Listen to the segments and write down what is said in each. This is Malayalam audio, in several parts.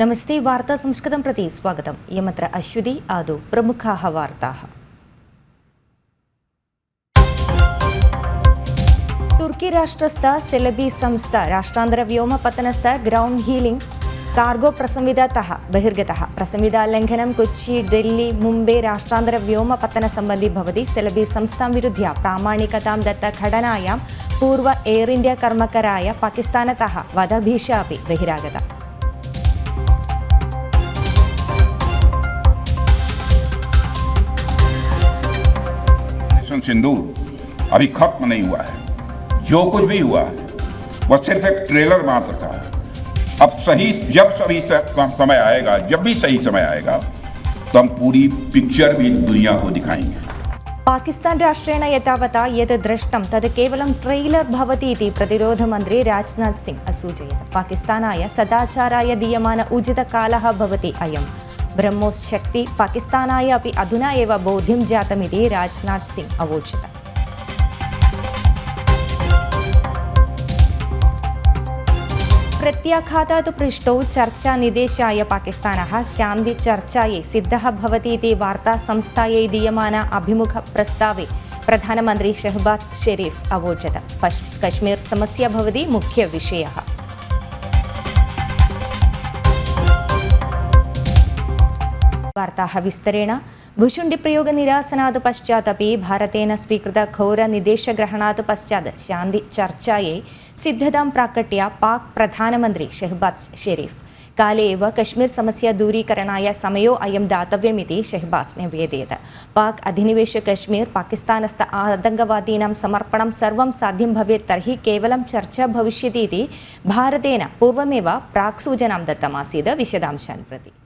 നമസ്തേ വാർത്താ സംസ്കൃതം പ്രതി സ്വാഗതം. യമത്ര അശ്വതി ആദു പ്രമുഖാഹ വാർത്താ തുർക്കി രാഷ്ട്രസ്ഥ സെലബി സംസ്ഥ രാഷ്ട്രാന്തര വ്യോമപത്തനസ്ഥ ഗ്രൗണ്ട് ഹീലിംഗ് കാർഗോ പ്രസംവിത ബഹിർഗത പ്രസംവിത ലംഘനം കൊച്ചി ഡൽഹി മുംബൈ രാഷ്ട്രാന്തര വ്യോമപത്തന സംബന്ധി ഭവതി സെലബി സംസ്ഥാന വിരുദ്ധ്യ. പ്രാമാണികതാം ദത്ത ഘടനായാം പൂർവ എയർ ഇന്ത്യ കർമ്മക്കരായ പാകിസ്ഥാനതഃ വധഭീഷാപി അപ്പി ബഹിരാഗത. ऑपरेशन सिंदूर अभी खत्म नहीं हुआ है। जो कुछ भी हुआ है वह सिर्फ़ एक ट्रेलर मात्र था। अब सही, जब सही समय आएगा, जब भी सही समय आएगा तो हम पूरी पिक्चर भी दुनिया को दिखाएँगे। पाकिस्तान राष्ट्रेण एतावता यत् दृष्टं तत् केवलं ट्रेलर् भवति इति प्रतिरोधमन्त्री राजनाथ सिंह असूचयत्। पाकिस्तानाय सदाचाराय दीयमान उचितकालः भवति अयं ബ്രഹ്മോസ് ശക്തി പാകിസ്ഥാനായ അപ്പി അധുന എവ ബോധ്യം ജാതമിതി രാജ്നാഥ് സിംഗ് അവോചിത. പ്രത്യാഘാതാത് പൃഷ്ടോ ചർച്ചാനിദേശായ പാകിസ്ഥാനः ശാന്തി ചർച്ചായേ സിദ്ധः ഭവതീതി വാർത്താസംസ്ഥായൈ ദീയമാന അഭിമുഖ പ്രസ്താവേ പ്രധാനമന്ത്രി ഷെഹ്ബാദ് ഷെരീഫ് അവോചത്. കശ്മീർ സമസ്യ ഭവതി മുഖ്യവിഷയः वार्ताः विस्तरेण भुशुण्डिप्रयोगनिरासनात् पश्चात् अपि भारतेन स्वीकृत घोरनिदेशग्रहणात् पश्चात् शान्तिचर्चायै सिद्धतां प्राकट्य पाक् प्रधानमन्त्री शहबाज शरीफ काले एव कश्मीर समस्या दूरीकरणाय समयो अयं दातव्यमिति शहबाज न्यवेदयत् पाक् अधिनिवेश कश्मीर पाकिस्तानस्थ आतङ्कवादीनां समर्पणं सर्वं साध्यं भवेत् तर्हि केवलं चर्चा भविष्यति इति भारतेन पूर्वमेव प्राक् सूचनां दत्तमासीत्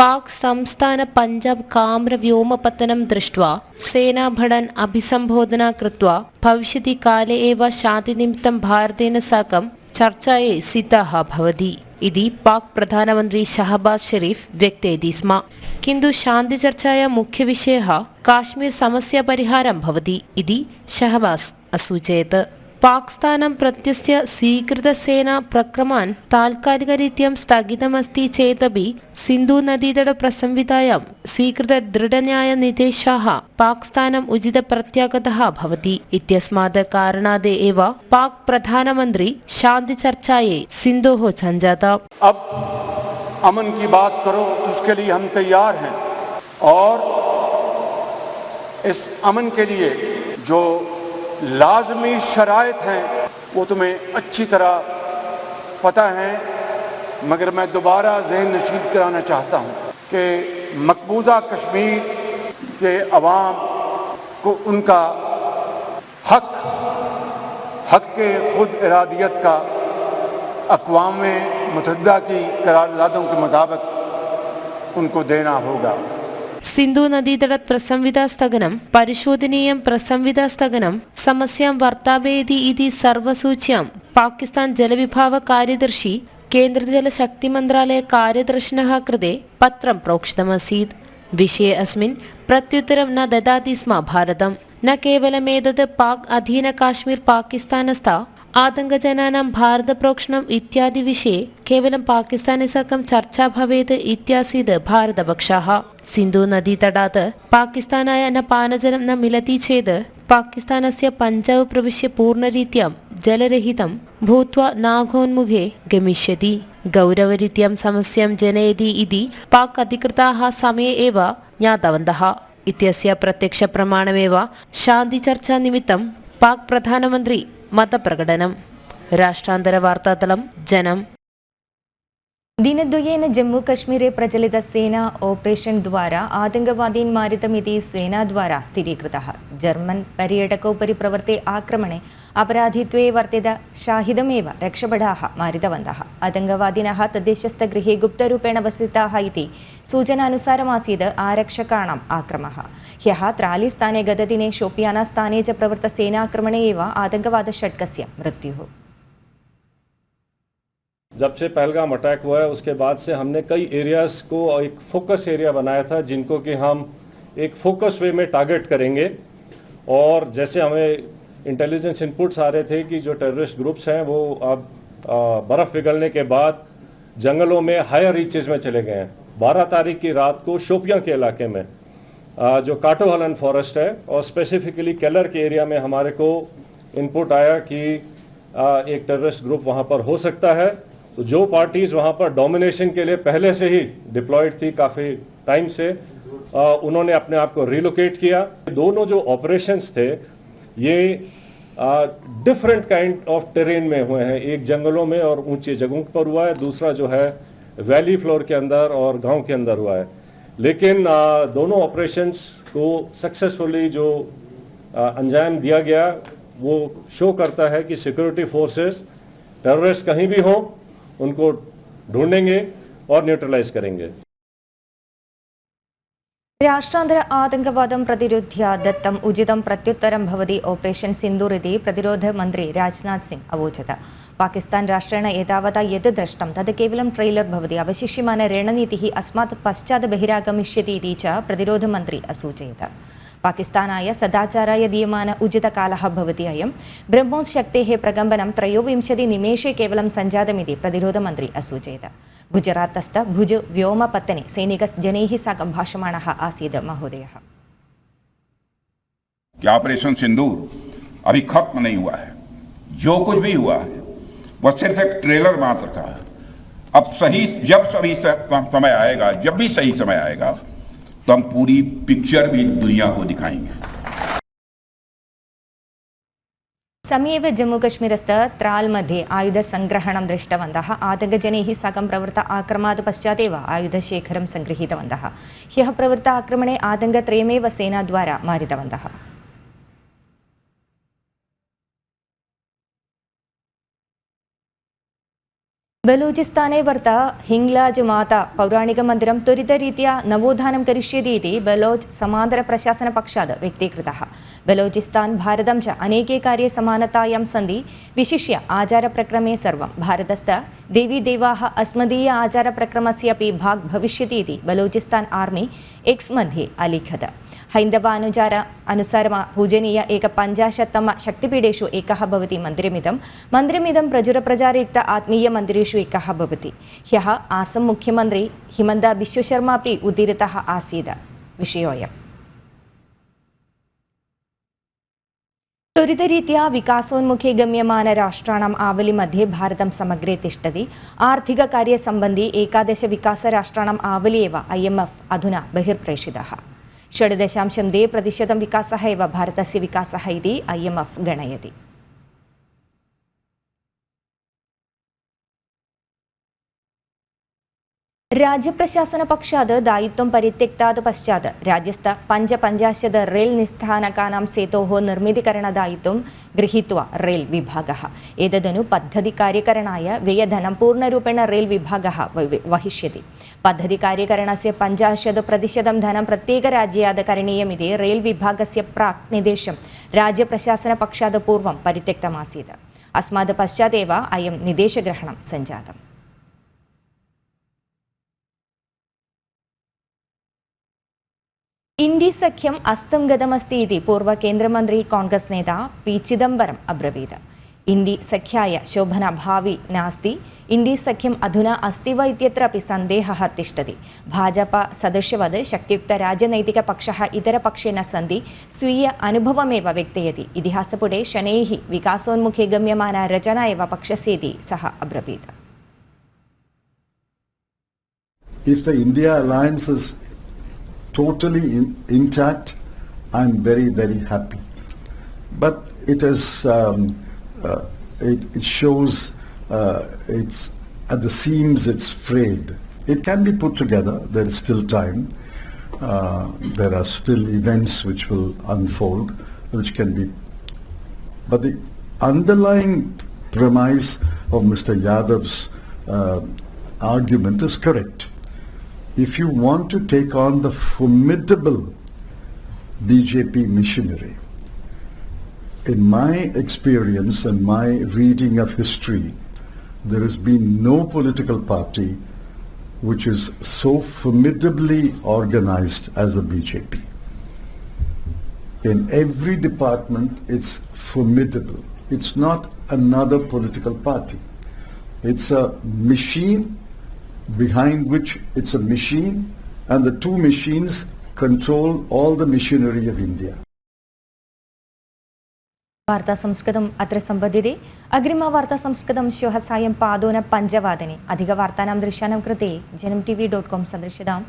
പാക് സംസ്ഥാന പഞ്ചാബ് കാമ്ര കാമ്രവ്യോമപത്തനം ദൃഷ്ട സേനാഭടൻ അഭിസംബോധന കൃത്വ ഭവിഷ്യതി കാലെ ഏവ ശാന്തിനിമിത്തം ഭാരതേന സാക്കം ചർച്ചയെ സിദ്ധ ഭവതി. ഇതി പാക് പ്രധാനമന്ത്രി ഷഹബാസ് ഷെരീഫ് വ്യക്തേതി സ്മ. കിന്തു ശാന്തി ചർച്ചായ മുഖ്യവിഷയ കാശ്മീർ സമസ്യ പരിഹാരം ഭവതി. ഇതി ഷഹബാസ് അസൂചയത് पाकिस्तानं प्रत्यस्य स्वीकृतसेना प्रक्रमान् तात्कालिकरीत्या स्थगितमस्ति चेदपि सिन्धुनदीतटप्रसंविधायां स्वीकृतदृढन्यायनिर्देशाः पाकिस्तानम् उचितप्रत्यागतः भवति इत्यस्मात् कारणात् एव पाक् प्रधानमन्त्री शान्तिचर्चायै सिन्धोः झञ्झात अब अमन की बात करो तो उसके लिए हम तैयार हैं। और इस अमन के लिए जो लाजमी शराइत हैं वो तुम्हें अच्छी तरह पता है मगर मैं दोबारा जहन नशीब कराना चाहता हूँ कि मकबूजा कश्मीर के अवाम को उनका हक हक के खुद इरादियत का अकवाम मुतहदा की करारदादों के मुताबिक उनको देना होगा സിന്ധു നദീതട പ്രസംവിധാ സ്ഥഗനം പരിശോധനീയം പ്രസംവിധാ സ്ഥഗനം സമസ്യാം വർത്താവേദി ഇതി സർവസൂച്യാം. പാകിസ്ഥാൻ ജലവിഭാവ കാര്യദർശി കേന്ദ്രജലശക്തി മന്ത്രാലയ കാര്യദർശിനഃ കൃതേ പത്രം പ്രോക്ഷിതമസീത് വിഷയ അസ്മിൻ പ്രത്യുത്തരം ന ദദാതി സ്മ ഭാരതം. ന കേവലമേതത് പാക് അധീന കാശ്മീർ പാകിസ്ഥാനസ്ഥ ആതങ്കജനാനാം ഭാരത പ്രോക്ഷണം ഇത്യാദി വിഷയെ കേവലം പാകിസ്ഥാനെ സക്കം ചർച്ചാ ഭവേത് ഇത്യാസീത് ഭാരതപക്ഷാഹ. സിന്ധു നദീതടാത് പാകിസ്ഥാനായ ന പാനജലം ന മിലതി ചെയ്ത് पाकिस्तानस्य पञ्जाब् प्रविश्य पूर्णरीत्या जलरहितं भूत्वा नाघोन्मुखे गमिष्यति गौरवरीत्यां समस्यां जनयति इति पाक् अधिकृताः समये एव ज्ञातवन्तः इत्यस्य प्रत्यक्षप्रमाणमेव शान्तिचर्चानिमित्तं पाक् प्रधानमन्त्री मतप्रकटनं राष्ट्रान्तरवार्तातलं जनम् दिनद्वयेन जम्मूकश्मीरे प्रचलितसेना ऑपरेशन् द्वारा आतङ्कवादीन् मारितमिति सेनाद्वारा स्थिरीकृतः जर्मन् पर्यटकोपरि प्रवर्ते आक्रमणे अपराधित्वे वर्तित शाहिदमेव रक्षपडाः मारितवन्तः आतङ्कवादिनः तद्देशस्थगृहे गुप्तरूपेण वसिताः इति सूचनानुसारमासीत् आरक्षकाणाम् आक्रमः ह्यः त्रालीस्थाने गतदिने शोपियानास्थाने च प्रवृत्तसेनाक्रमणे एव आतङ्कवादषट्कस्य मृत्युः जब से पहलगाम अटैक हुआ है, उसके बाद से हमने कई एरियाज़ को एक फोकस एरिया बनाया था, जिनको कि हम एक फोकस वे में टारगेट करेंगे। और जैसे हमें इंटेलिजेंस इनपुट्स आ रहे थे कि जो टेररिस्ट ग्रुप्स हैं, वो अब बर्फ़ पिघलने के बाद जंगलों में हायर रीचेज में चले गए हैं। 12 तारीख की रात को शोपियाँ के इलाके में जो काटोहलन फॉरेस्ट है, और स्पेसिफिकली केलर के एरिया में हमारे को इनपुट आया कि एक टेररिस्ट ग्रुप वहाँ पर हो सकता है। तो जो पार्टीज़ वहाँ पर डोमिनेशन के लिए पहले से ही डिप्लॉयड थी काफ़ी टाइम से अ, उन्होंने अपने आप को रिलोकेट किया। दोनों जो ऑपरेशंस थे ये डिफरेंट काइंड ऑफ़ टेरेन में हुए हैं। एक जंगलों में और ऊँची जगहों पर हुआ है दूसरा जो है वैली फ्लोर के अंदर और गाँव के अंदर हुआ है। लेकिन अ, दोनों ऑपरेशंस को सक्सेसफुली जो अंजाम दिया गया वो शो करता है कि सिक्योरिटी फोर्सेस टेररिस्ट कहीं भी हों उनको ढूंढेंगे और न्यूट्रलाइज करेंगे। രാഷ്ട്രാന്തര ആതങ്കവാദം പ്രതിരോധ്യ ദത്തം ഉചിതം പ്രത്യുത്തരം ഭവതി ഓപ്പറേഷൻ സിന്ധു ഇതി പ്രതിരോധ മന്ത്രി രാജ്നാഥ് സിംഗ് അവോചത്. പാകിസ്ഥാൻ രാഷ്ട്രേണ ഏതാവത യത് ദ്രഷ്ടം? തത് കേവലം ട്രെയിലർ ഭവതി അവശിഷ്യമാന രണനീതി അസ്മാത് പശ്ചാത്ത ബഹിരാഗമിഷ്യതി ഇതി ച പ്രതിരോധ മന്ത്രി അസൂചയത്. पाकिस्तानाय सदाचाराय दीयमान उचितकालः भवति अयं ब्रह्मोस् शक्तेः प्रकम्पनं त्रयोविंशतिनिमेषे केवलं सञ्जातमिति प्रतिरोधमन्त्री असूचयत्। गुजरातस्थ भुज व्योमपत्तने सैनिकजनैः साकं भाषमाणः आसीत् महोदयः। ऑपरेशन सिंदूर अभी खत्म नहीं हुआ है। जो कुछ भी हुआ है वह सिर्फ़ एक ट्रेलर मात्र था। अब सही, जब सही समय आएगा, जब भी सही समय आएगा तो हम पूरी पिक्चर भी दुनिया को दिखाएंगे समीव जम्मूकश्मीरस्थ त्राल् मध्ये आयुधसङ्ग्रहणं दृष्टवन्तः आतङ्कजनैः साकं प्रवृत्त आक्रमणात् पश्चादेव आयुधशेखरं सङ्गृहीतवन्तः ह्यः प्रवृत्त आक्रमणे ബലൂചിസ്ഥാനെ വർത്ത ഹിംഗ്ലാജ് മാത പൗരാണിക മന്ദിരം ത്വരിതരീത്യ നവോത്ഥാനം കരിഷ്യതീതി ബലോജ് സമാന്തര പ്രശാസന പക്ഷാത് വ്യക്തീകൃത. ബലോചിസ്ഥാൻ ഭാരതം ച അനേകേ കാര്യേ സമാനതായാം സന്ധി വിശിഷ്യ ആചാരപ്രക്രമേ സർവം. ഭാരതസ്ഥ ദേവീദേവാഹ അസ്മദീയ ആചാരപ്രക്രമസ്യ അപ്പി ഭാഗ് ഭവിഷ്യതീതി ബലോചിസ്ഥാൻ ആർമി എക്സ് മധ്യേ അലിഖത്. मध्ये अलिखत् हैन्दवानुचार अनुसारम पूजनीय एकपञ्चाशत्तम शक्तिपीठेषु एकः भवति मन्दिरमिदं मन्दिरमिदं प्रचुरप्रचारयुक्त आत्मीयमन्दिरेषु एकः भवति ह्यः आसं मुख्यमन्त्री हिमन्त बिश्वशर्मा अपि उदीरितः आसीत् विषयोऽयम् त्वरितरीत्या विकासोन्मुखे गम्यमानराष्ट्राणाम् आवलिमध्ये भारतं समग्रे तिष्ठति आर्थिककार्यसम्बन्धी एकादश विकासराष्ट्राणाम् आवली एव ऐ एम् एफ् अधुना बहिर्प्रेषितः षड् दशांशं द्वे प्रतिशतं विकासः एव भारतस्य विकासः इति ऐ एम् एफ् गणयति। രാജ്യപ്രശാസന പക്ഷാത് ദായിത്വം പരിത്യക്താത് പശ്ചാത് രാജ്യസ്ഥ പഞ്ചപഞ്ചാശത് റെയിൽ നിസ്ഥാനകാനാം സേതോഹോ നിർമ്മിതികരണ ദായിത്വം ഗൃഹീത്വ റെയിൽ വിഭാഗ ഏതദനു പദ്ധതി കാര്യകരണായ വ്യയധനം പൂർണരൂപേണ റെയിൽ വിഭാഗ വഹിഷ്യതി പദ്ധതി കാര്യകരണസ്യ പഞ്ചാശത് പ്രതിശതം ധനം പ്രത്യേക രാജ്യാത് കരണീയമിതി റെയിൽ വിഭാഗസ്യ പ്രാക് നിദേശം. രാജ്യപ്രശാസന പക്ഷാത് പൂർവം പരിത്യക്തമാസീത്. അസ്മാത് പശ്ചാത്തേവ അയം നിദേശഗ്രഹണം സഞ്ജാതം ഇന്ത്യ സഖ്യം അസ്തം ഗതമസ്തി ഇതി പൂർവ കേന്ദ്രമന്ത്രി കോൺഗ്രസ് നേതാവ് പി ചിദംബരം അബ്രവീത്. ഇന്ത്യ സഖ്യായ ശോഭന ഭാവി നാസ്തി इण्डी सख्यम् अधुना अस्ति वा इत्यत्र अपि सन्देहः तिष्ठति भाजपा सदृशवद् इतरपक्षे न सन्ति स्वीय अनुभवमेव व्यक्तयति इतिहासपुटे शनैः विकासोन्मुखे गम्यमाना रचना एव पक्षस्येति सः अब्रवीत् if the India alliance is totally in, intact, I'm very, very happy. But it is, um, uh, it, it shows uh, it's at the seams, it's frayed. It can be put together. There is still time. Uh, there are still events which will unfold, which can be. But the underlying premise of Mr. Yadav's uh, argument is correct if you want to take on the formidable BJP missionary, in my experience and my reading of history, there has been no political party which is so formidably organized as the BJP. In every department, it's formidable. It's not another political party. It's a machine behind which it's a machine and the two machines control all the machinery of India. വാർത്താ സംസ്കൃതം അത്ര സമ്പദ്ധ്യതേ അഗ്രിമ വാർത്താസംസ്കൃതം ശ്വ സായം പാദോന പഞ്ചവാദനെ. അധിക വാർത്താനാം ദൃശ്യാനം കൃതേ Janam T V dot com സന്ദർശിതാം.